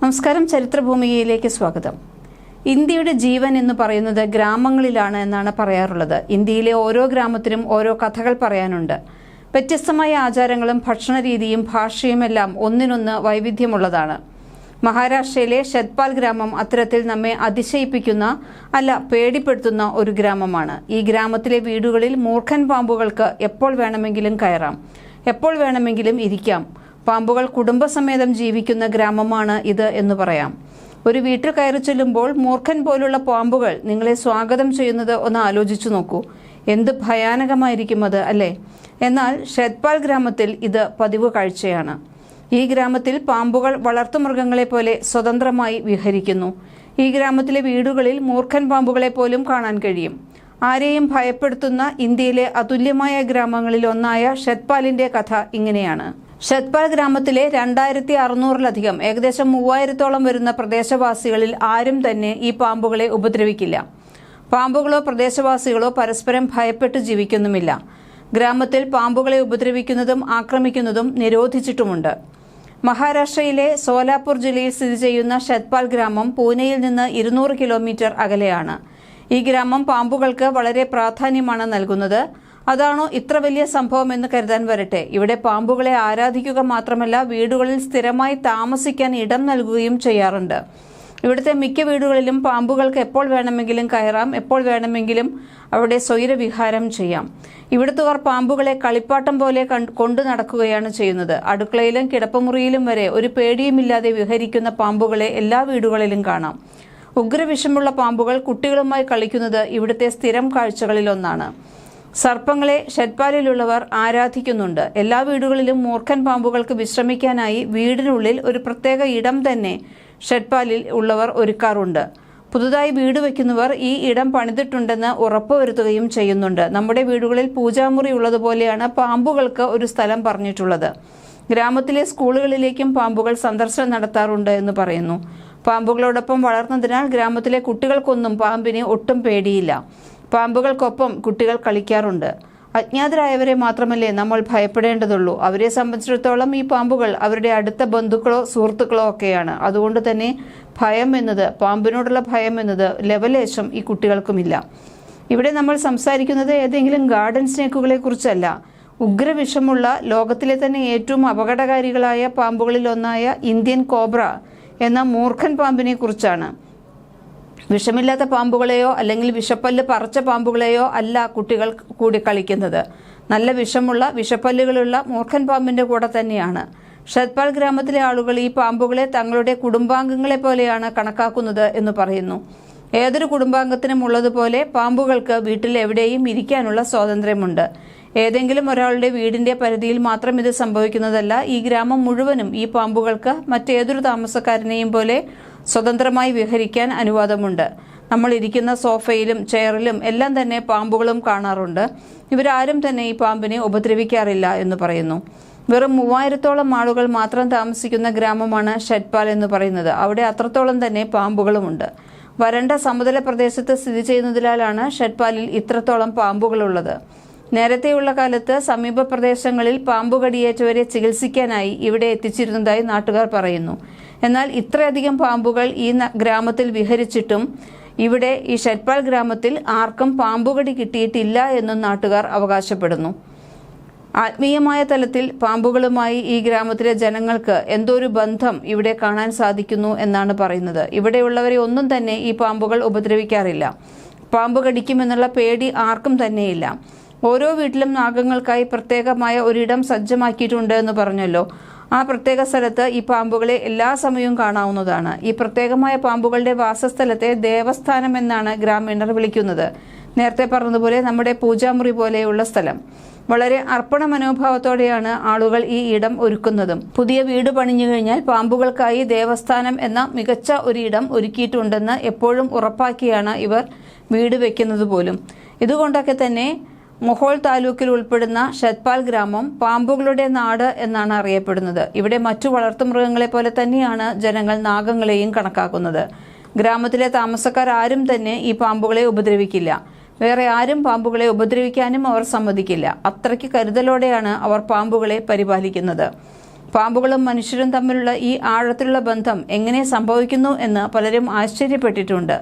നമസ്കാരം ചരിത്രഭൂമികയിലേക്ക് സ്വാഗതം. ഇന്ത്യയുടെ ജീവൻ എന്ന് പറയുന്നത് ഗ്രാമങ്ങളിലാണ് എന്നാണ് പറയാറുള്ളത്. ഇന്ത്യയിലെ ഓരോ ഗ്രാമത്തിനും ഓരോ കഥകൾ പറയാനുണ്ട്. വ്യത്യസ്തമായ ആചാരങ്ങളും ഭക്ഷണരീതിയും ഭാഷയുമെല്ലാം ഒന്നിനൊന്ന് വൈവിധ്യമുള്ളതാണ്. മഹാരാഷ്ട്രയിലെ ഷെത്പാൽ ഗ്രാമം അത്തരത്തിൽ നമ്മെ അതിശയിപ്പിക്കുന്ന അല്ല പേടിപ്പെടുത്തുന്ന ഒരു ഗ്രാമമാണ്. ഈ ഗ്രാമത്തിലെ വീടുകളിൽ മൂർഖൻ പാമ്പുകൾക്ക് എപ്പോൾ വേണമെങ്കിലും കയറാം എപ്പോൾ വേണമെങ്കിലും ഇരിക്കാം. പാമ്പുകൾ കുടുംബസമേതം ജീവിക്കുന്ന ഗ്രാമമാണ് ഇത് എന്ന് പറയാം. ഒരു വീട്ടിൽ കയറി ചെല്ലുമ്പോൾ മൂർഖൻ പോലുള്ള പാമ്പുകൾ നിങ്ങളെ സ്വാഗതം ചെയ്യുന്നത് ഒന്ന് ആലോചിച്ചു നോക്കൂ. എന്ത് ഭയാനകമായിരിക്കും അത് അല്ലേ? എന്നാൽ ഷെത്പാൽ ഗ്രാമത്തിൽ ഇത് പതിവ് കാഴ്ചയാണ്. ഈ ഗ്രാമത്തിൽ പാമ്പുകൾ വളർത്തുമൃഗങ്ങളെ പോലെ സ്വതന്ത്രമായി വിഹരിക്കുന്നു. ഈ ഗ്രാമത്തിലെ വീടുകളിൽ മൂർഖൻ പാമ്പുകളെ പോലും കാണാൻ കഴിയും. ആരെയും ഭയപ്പെടുത്തുന്ന ഇന്ത്യയിലെ അതുല്യമായ ഗ്രാമങ്ങളിൽ ഒന്നായ കഥ ഇങ്ങനെയാണ്. ഷെത്പാൽ ഗ്രാമത്തിലെ രണ്ടായിരത്തി അറുന്നൂറിലധികം ഏകദേശം മൂവായിരത്തോളം വരുന്ന പ്രദേശവാസികളിൽ ആരും തന്നെ ഈ പാമ്പുകളെ ഉപദ്രവിക്കില്ല. പാമ്പുകളോ പ്രദേശവാസികളോ പരസ്പരം ഭയപ്പെട്ട് ജീവിക്കുന്നുമില്ല. ഗ്രാമത്തിൽ പാമ്പുകളെ ഉപദ്രവിക്കുന്നതും ആക്രമിക്കുന്നതും നിരോധിച്ചിട്ടുമുണ്ട്. മഹാരാഷ്ട്രയിലെ സോലാപൂർ ജില്ലയിൽ സ്ഥിതി ചെയ്യുന്ന ഷത്പാൽ ഗ്രാമം പൂനെയിൽ നിന്ന് ഇരുന്നൂറ് കിലോമീറ്റർ അകലെയാണ്. ഈ ഗ്രാമം പാമ്പുകൾക്ക് വളരെ പ്രാധാന്യമാണ് നൽകുന്നത്. അതാണോ ഇത്ര വലിയ സംഭവം എന്ന് കരുതാൻ വരട്ടെ. ഇവിടെ പാമ്പുകളെ ആരാധിക്കുക മാത്രമല്ല വീടുകളിൽ സ്ഥിരമായി താമസിക്കാൻ ഇടം നൽകുകയും ചെയ്യാറുണ്ട്. ഇവിടുത്തെ മിക്ക വീടുകളിലും പാമ്പുകൾക്ക് എപ്പോൾ വേണമെങ്കിലും കയറാം എപ്പോൾ വേണമെങ്കിലും അവിടെ സ്വൈരവിഹാരം ചെയ്യാം. ഇവിടുത്തുകാർ പാമ്പുകളെ കളിപ്പാട്ടം പോലെ കൊണ്ടു നടക്കുകയാണ് ചെയ്യുന്നത്. അടുക്കളയിലും കിടപ്പമുറിയിലും വരെ ഒരു പേടിയുമില്ലാതെ വിഹരിക്കുന്ന പാമ്പുകളെ എല്ലാ വീടുകളിലും കാണാം. ഉഗ്രവിഷമുള്ള പാമ്പുകൾ കുട്ടികളുമായി കളിക്കുന്നത് ഇവിടുത്തെ സ്ഥിരം കാഴ്ചകളിലൊന്നാണ് സർപ്പങ്ങളെ ഷെഡ്പാലിലുള്ളവർ ആരാധിക്കുന്നുണ്ട്. എല്ലാ വീടുകളിലും മൂർഖൻ പാമ്പുകൾക്ക് വിശ്രമിക്കാനായി വീടിനുള്ളിൽ ഒരു പ്രത്യേക ഇടം തന്നെ ഷെഡ്പാലിൽ ഉള്ളവർ ഒരുക്കാറുണ്ട്. പുതുതായി വീട് വയ്ക്കുന്നവർ ഈ ഇടം പണിതിട്ടുണ്ടെന്ന് ഉറപ്പുവരുത്തുകയും ചെയ്യുന്നുണ്ട്. നമ്മുടെ വീടുകളിൽ പൂജാമുറി ഉള്ളതുപോലെയാണ് പാമ്പുകൾക്ക് ഒരു സ്ഥലം പറഞ്ഞിട്ടുള്ളത്. ഗ്രാമത്തിലെ സ്കൂളുകളിലേക്കും പാമ്പുകൾ സന്ദർശനം നടത്താറുണ്ട് എന്ന് പറയുന്നു. പാമ്പുകളോടൊപ്പം വളർന്നതിനാൽ ഗ്രാമത്തിലെ കുട്ടികൾക്കൊന്നും പാമ്പിനെ ഒട്ടും പേടിയില്ല. പാമ്പുകൾക്കൊപ്പം കുട്ടികൾ കളിക്കാറുണ്ട്. അജ്ഞാതരായവരെ മാത്രമല്ലേ നമ്മൾ ഭയപ്പെടേണ്ടതുള്ളൂ. അവരെ സംബന്ധിച്ചിടത്തോളം ഈ പാമ്പുകൾ അവരുടെ അടുത്ത ബന്ധുക്കളോ സുഹൃത്തുക്കളോ ഒക്കെയാണ്. അതുകൊണ്ട് തന്നെ ഭയം എന്നത് പാമ്പിനോടുള്ള ഭയം എന്നത് ലെവലേശം ഈ കുട്ടികൾക്കുമില്ല. ഇവിടെ നമ്മൾ സംസാരിക്കുന്നത് ഏതെങ്കിലും ഗാർഡൻ സ്നേക്കുകളെ കുറിച്ചല്ല ഉഗ്രവിഷമുള്ള ലോകത്തിലെ തന്നെ ഏറ്റവും അപകടകാരികളായ പാമ്പുകളിൽ ഒന്നായ ഇന്ത്യൻ കോബ്ര എന്ന മൂർഖൻ പാമ്പിനെ കുറിച്ചാണ് വിഷമില്ലാത്ത പാമ്പുകളെയോ അല്ലെങ്കിൽ വിഷപ്പല്ല് പറച്ച പാമ്പുകളെയോ അല്ല കുട്ടികൾ കൂടി കളിക്കുന്നത്. നല്ല വിഷമുള്ള വിഷപ്പല്ലുകളുള്ള മൂർഖൻ പാമ്പിന്റെ കൂടെ തന്നെയാണ്. ഷത്പാൽ ഗ്രാമത്തിലെ ആളുകൾ ഈ പാമ്പുകളെ തങ്ങളുടെ കുടുംബാംഗങ്ങളെ പോലെയാണ് കണക്കാക്കുന്നത് എന്ന് പറയുന്നു. ഏതൊരു കുടുംബാംഗത്തിനും ഉള്ളതുപോലെ പാമ്പുകൾക്ക് വീട്ടിൽ എവിടെയും ഇരിക്കാനുള്ള സ്വാതന്ത്ര്യമുണ്ട്. ഏതെങ്കിലും ഒരാളുടെ വീടിന്റെ പരിധിയിൽ മാത്രം ഇത് സംഭവിക്കുന്നതല്ല ഈ ഗ്രാമം മുഴുവനും ഈ പാമ്പുകൾക്ക് മറ്റേതൊരു താമസക്കാരനെയും പോലെ സ്വതന്ത്രമായി വിഹരിക്കാൻ അനുവാദമുണ്ട്. നമ്മൾ ഇരിക്കുന്ന സോഫയിലും ചെയറിലും എല്ലാം തന്നെ പാമ്പുകളും കാണാറുണ്ട്. ഇവരാരും തന്നെ ഈ പാമ്പിനെ ഉപദ്രവിക്കാറില്ല എന്ന് പറയുന്നു. വെറും മൂവായിരത്തോളം ആളുകൾ മാത്രം താമസിക്കുന്ന ഗ്രാമമാണ് ഷെഡ്പാൽ എന്ന് പറയുന്നത്. അവിടെ അത്രത്തോളം തന്നെ പാമ്പുകളുമുണ്ട്. വരണ്ട സമതല പ്രദേശത്ത് സ്ഥിതി ചെയ്യുന്നതിനാലാണ് ഷെഡ്പാലിൽ ഇത്രത്തോളം പാമ്പുകളുള്ളത്. നേരത്തെയുള്ള കാലത്ത് സമീപ പ്രദേശങ്ങളിൽ പാമ്പ് കടിയേറ്റവരെ ചികിത്സിക്കാനായി ഇവിടെ എത്തിച്ചിരുന്നതായി നാട്ടുകാർ പറയുന്നു. എന്നാൽ ഇത്രയധികം പാമ്പുകൾ ഈ ഗ്രാമത്തിൽ വിഹരിച്ചിട്ടും ഇവിടെ ഈ ഷെറ്റ്പാൽ ഗ്രാമത്തിൽ ആർക്കും പാമ്പുകടി കിട്ടിയിട്ടില്ല എന്നും നാട്ടുകാർ അവകാശപ്പെടുന്നു. ആത്മീയമായ തലത്തിൽ പാമ്പുകളുമായി ഈ ഗ്രാമത്തിലെ ജനങ്ങൾക്ക് എന്തോ ഒരു ബന്ധം ഇവിടെ കാണാൻ സാധിക്കുന്നു എന്നാണ് പറയുന്നത്. ഇവിടെയുള്ളവരെ ഒന്നും തന്നെ ഈ പാമ്പുകൾ ഉപദ്രവിക്കാറില്ല. പാമ്പ് കടിക്കുമെന്നുള്ള പേടി ആർക്കും തന്നെയില്ല. ഓരോ വീട്ടിലും നാഗങ്ങൾക്കായി പ്രത്യേകമായ ഒരിടം സജ്ജമാക്കിയിട്ടുണ്ട് എന്ന് പറഞ്ഞല്ലോ. ആ പ്രത്യേക സ്ഥലത്ത് ഈ പാമ്പുകളെ എല്ലാ സമയവും കാണാവുന്നതാണ്. ഈ പ്രത്യേകമായ പാമ്പുകളുടെ വാസസ്ഥലത്തെ ദേവസ്ഥാനം എന്നാണ് ഗ്രാമീണർ വിളിക്കുന്നത്. നേരത്തെ പറഞ്ഞതുപോലെ നമ്മുടെ പൂജാമുറി പോലെയുള്ള സ്ഥലം. വളരെ അർപ്പണ മനോഭാവത്തോടെയാണ് ആളുകൾ ഈ ഇടം ഒരുക്കുന്നതും. പുതിയ വീട് പണിഞ്ഞു കഴിഞ്ഞാൽ പാമ്പുകൾക്കായി ദേവസ്ഥാനം എന്ന മികച്ച ഒരു ഇടം ഒരുക്കിയിട്ടുണ്ടെന്ന് എപ്പോഴും ഉറപ്പാക്കിയാണ് ഇവർ വീട് വെക്കുന്നത് പോലും. ഇതുകൊണ്ടൊക്കെ തന്നെ മൊഹോൾ താലൂക്കിൽ ഉൾപ്പെടുന്ന ഷത്പാൽ ഗ്രാമം പാമ്പുകളുടെ നാട് എന്നാണ് അറിയപ്പെടുന്നത്. ഇവിടെ മറ്റു വളർത്തുമൃഗങ്ങളെ പോലെ തന്നെയാണ് ജനങ്ങൾ നാഗങ്ങളെയും കണക്കാക്കുന്നത്. ഗ്രാമത്തിലെ താമസക്കാർ ആരും തന്നെ ഈ പാമ്പുകളെ ഉപദ്രവിക്കില്ല. വേറെ ആരും പാമ്പുകളെ ഉപദ്രവിക്കാനും അവർ സമ്മതിക്കില്ല. അത്രയ്ക്ക് കരുതലോടെയാണ് അവർ പാമ്പുകളെ പരിപാലിക്കുന്നത്. പാമ്പുകളും മനുഷ്യരും തമ്മിലുള്ള ഈ ആഴത്തിലുള്ള ബന്ധം എങ്ങനെ സംഭവിക്കുന്നു എന്ന് പലരും ആശ്ചര്യപ്പെട്ടിട്ടുണ്ട്.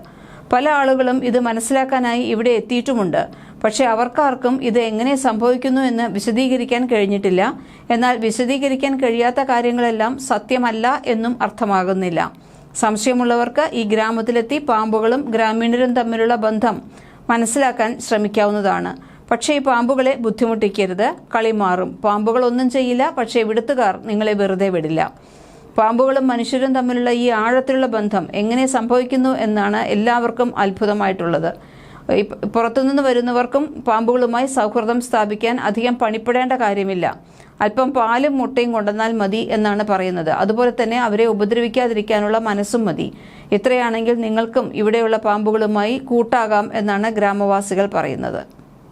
പല ആളുകളും ഇത് മനസ്സിലാക്കാനായി ഇവിടെ എത്തിയിട്ടുമുണ്ട്. പക്ഷേ അവർക്കാർക്കും ഇത് എങ്ങനെ സംഭവിക്കുന്നു എന്ന് വിശദീകരിക്കാൻ കഴിഞ്ഞിട്ടില്ല. എന്നാൽ വിശദീകരിക്കാൻ കഴിയാത്ത കാര്യങ്ങളെല്ലാം സത്യമല്ല എന്നും അർത്ഥമാകുന്നില്ല. സംശയമുള്ളവർക്ക് ഈ ഗ്രാമത്തിലെത്തി പാമ്പുകളും ഗ്രാമീണരും തമ്മിലുള്ള ബന്ധം മനസ്സിലാക്കാൻ ശ്രമിക്കാവുന്നതാണ്. പക്ഷേ ഈ പാമ്പുകളെ ബുദ്ധിമുട്ടിക്കരുത് കളി മാറും. പാമ്പുകൾ ഒന്നും ചെയ്യില്ല പക്ഷേ ഇവിടുത്തുകാർ നിങ്ങളെ വെറുതെ വിടില്ല. പാമ്പുകളും മനുഷ്യരും തമ്മിലുള്ള ഈ ആഴത്തിലുള്ള ബന്ധം എങ്ങനെ സംഭവിക്കുന്നു എന്നാണ് എല്ലാവർക്കും അത്ഭുതമായിട്ടുള്ളത്. പുറത്തുനിന്ന് വരുന്നവർക്കും പാമ്പുകളുമായി സൗഹൃദം സ്ഥാപിക്കാൻ അധികം പണിപ്പെടേണ്ട കാര്യമില്ല. അല്പം പാലും മുട്ടയും കൊണ്ടുവന്നാൽ മതി എന്നാണ് പറയുന്നത്. അതുപോലെ തന്നെ അവരെ ഉപദ്രവിക്കാതിരിക്കാനുള്ള മനസ്സും മതി. ഇത്രയാണെങ്കിൽ നിങ്ങൾക്കും ഇവിടെയുള്ള പാമ്പുകളുമായി കൂട്ടാകാം എന്നാണ് ഗ്രാമവാസികൾ പറയുന്നത്.